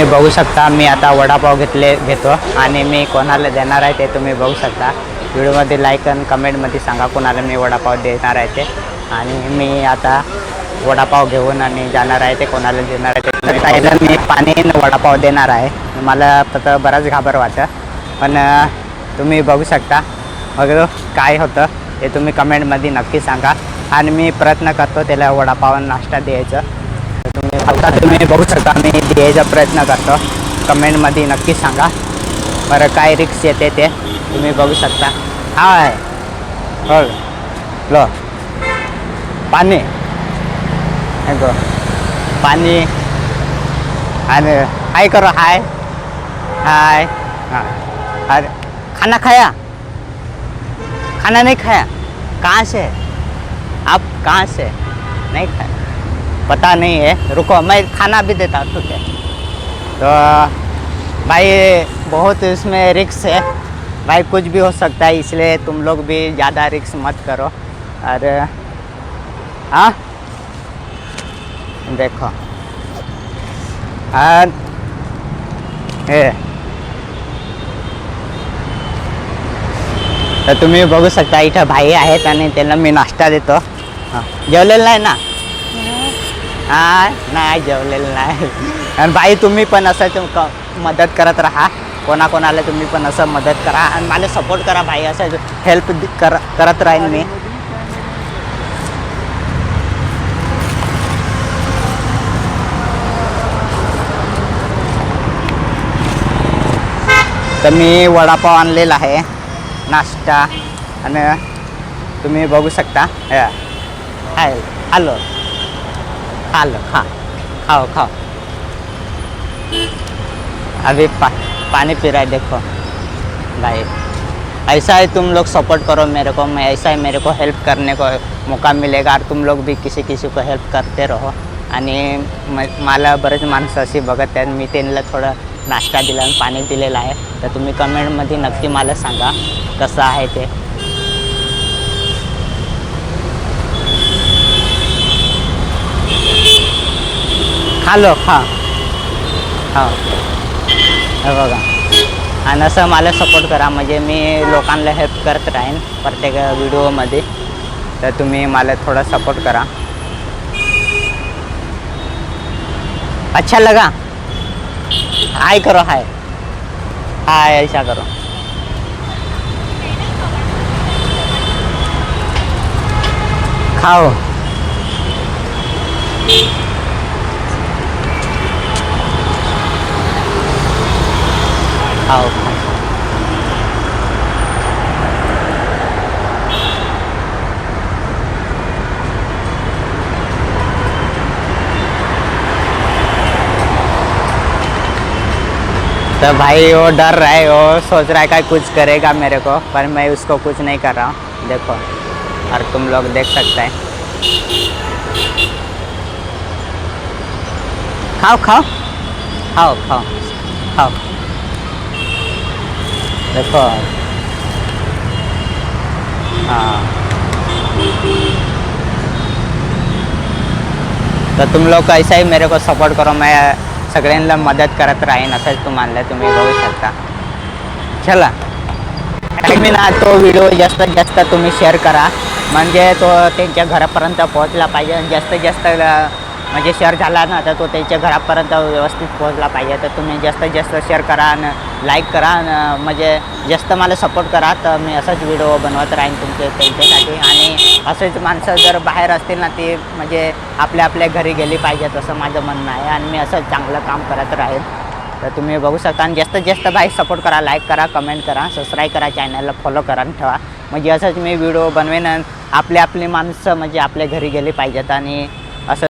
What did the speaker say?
तुम्ही बघू शकता मी आता वडापाव घेतले घेतो आणि मी कोणाला देणार आहे ते तुम्ही बघू शकता. व्हिडिओमध्ये लाईक आणि कमेंटमध्ये सांगा कोणाला मी वडापाव देणार आहे ते. आणि मी आता वडापाव घेऊन आणि जाणार आहे ते कोणाला देणार आहे ते मी पाणी वडापाव देणार आहे. मला तर बराच घाबर वाटतं. पण तुम्ही बघू शकता. वगैरे काय होतं ते तुम्ही कमेंटमध्ये नक्की सांगा. आणि मी प्रयत्न करतो त्याला वडापाव नाश्ता द्यायचं. आता तुम्ही बघू शकता मी द्यायचा प्रयत्न करतो. कमेंटमध्ये नक्की सांगा. बरं काय रिक्स येते ते तुम्ही बघू शकता. हाय. हो ल. पाणी. हे गो पाणी. आणि हाय करो हाय. हाय. हा. अरे खाना खाया. खाना नाही खाया. कहाँ से? आप कहाँ से? नहीं खाया. पता नहीं है। रुको, मैं खाना भी देता हूँ, ठीक तो भाई, बहुत इसमें रिक्स है। भाई, कुछ भी हो सकता है, इसलिए तुम लोग भी ज़्यादा रिक्स मत करो। और हाँ? देखो। और हे तर तुम्ही बघू शकता इथं भाई आहेत आणि त्यांना मी नाश्ता देतो हाँ। जेवलेलं नाही ना। हा नाही जेवलेलं नाही. आणि भाई तुम्ही पण असं तुम क मदत करत राहा. कोणाकोणाला तुम्ही पण असं मदत करा आणि मला सपोर्ट करा भाई असं हेल्प कर करत राहीन मी. तर मी वडापाव आणलेला आहे नाश्ता. आणि तुम्ही बघू शकता. हे, हाय आलो. आलो खा खाओ खाओ अभी पा, पानी पी रहा है देखो भाई ऐसा ही तुम लोग सपोर्ट करो मेरे को मैं ऐसा ही मेरे को हेल्प करने को मौका मिलेगा और तुम लोग भी किसी किसी को हेल्प करते रहो आणि म- मला बरेच माणसं अशी बघत आहेत मी त्यांना थोडं नाश्ता दिला आणि पाणी दिलेलं आहे तर तुम्ही कमेंटमध्ये नक्की मला सांगा कसं आहे ते खालो हां खा. हा. हे बघा. आणि असं मला सपोर्ट करा. म्हणजे मी लोकांना हेल्प करत राहीन प्रत्येक व्हिडिओमध्ये तर तुम्ही मला थोडा सपोर्ट करा. अच्छा लगा. हाय करो हाय. हाय ऐसा करो. खाओ. खाओ तो भाई वो डर रहा है, वो सोच रहा है कि कुछ करेगा मेरे को, पर मैं उसको कुछ नहीं कर रहा हूँ। देखो, और तुम लोग देख सकते हैं। खाओ खाओ। खाओ खाओ। खाओ। देखो तर तुम लोक ऐसा ही मेरे को सपोर्ट करो. मैं सगळ्यांना मदत करत राहीन असंच तुम्हाला तुम्ही बघू शकता. चला. मी ना तो व्हिडिओ जास्तीत जास्त तुम्ही शेअर करा. म्हणजे तो त्यांच्या घरापर्यंत पोहोचला पाहिजे. आणि जास्तीत जास्त म्हणजे शेअर झाला ना तर तो त्यांच्या घरापर्यंत व्यवस्थित पोहोचला पाहिजे. तर तुम्ही जास्तीत जास्त शेअर करा. आणि लाईक करा म्हणजे जास्त मला सपोर्ट करा. तर मी असाच व्हिडिओ बनवत राहीन तुमचे त्यांच्यासाठी. आणि असेच माणसं जर बाहेर असतील ना ती म्हणजे आपल्या आपल्या घरी गेली पाहिजेत असं माझं म्हणणं आहे. आणि मी असं चांगलं काम करत राहील तर तुम्ही बघू शकता. आणि जास्तीत जास्त बाई सपोर्ट करा लाईक करा कमेंट करा सबस्क्राईब करा चॅनलला फॉलो करा आणि ठेवा. म्हणजे असंच मी व्हिडिओ बनवेन आणि आपली आपली माणसं म्हणजे आपल्या घरी गेली पाहिजेत. आणि असं